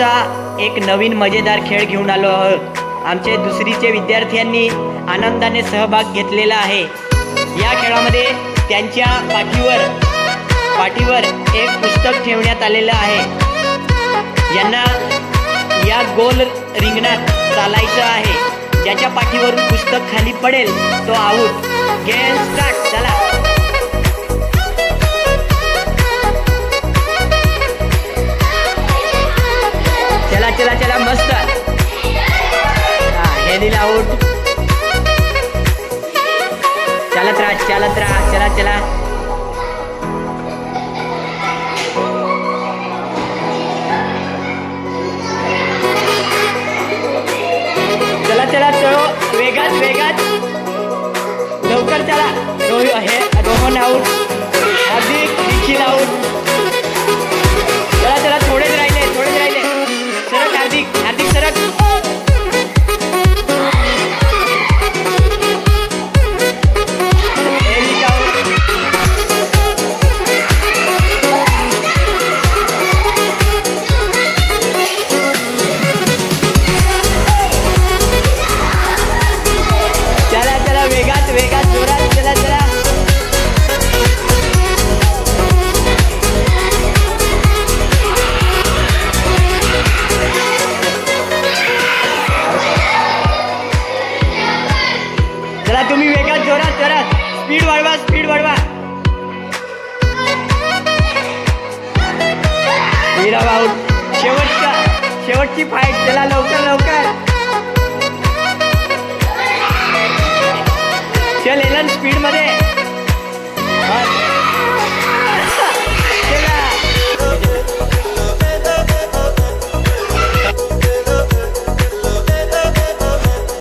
आजचा एक नवीन मजेदार खेळ घेऊन आलो आहोत. आमचे दुसरीचे विद्यार्थ्यांनी आनंदाने सहभाग घेतलेला आहे. या खेळामध्ये त्यांच्या पाठीवर पाठीवर एक पुस्तक ठेवण्यात आलेलं आहे. यांना या गोल रिंगणात चालायचं आहे. ज्याच्या पाठीवरून पुस्तक खाली पडेल तो आऊट गेम चला चला चला मस्त. हा हे दिलं आऊट चालत राहा चालत राहा चला चला. चला चला चलो. वेगात वेगात. लवकर चला. हे स्पीड वाढवा स्पीड वाढवा. हीरा शेवटचा शेवटची फाईट चला लवकर लवकर. चल एलन स्पीडमध्ये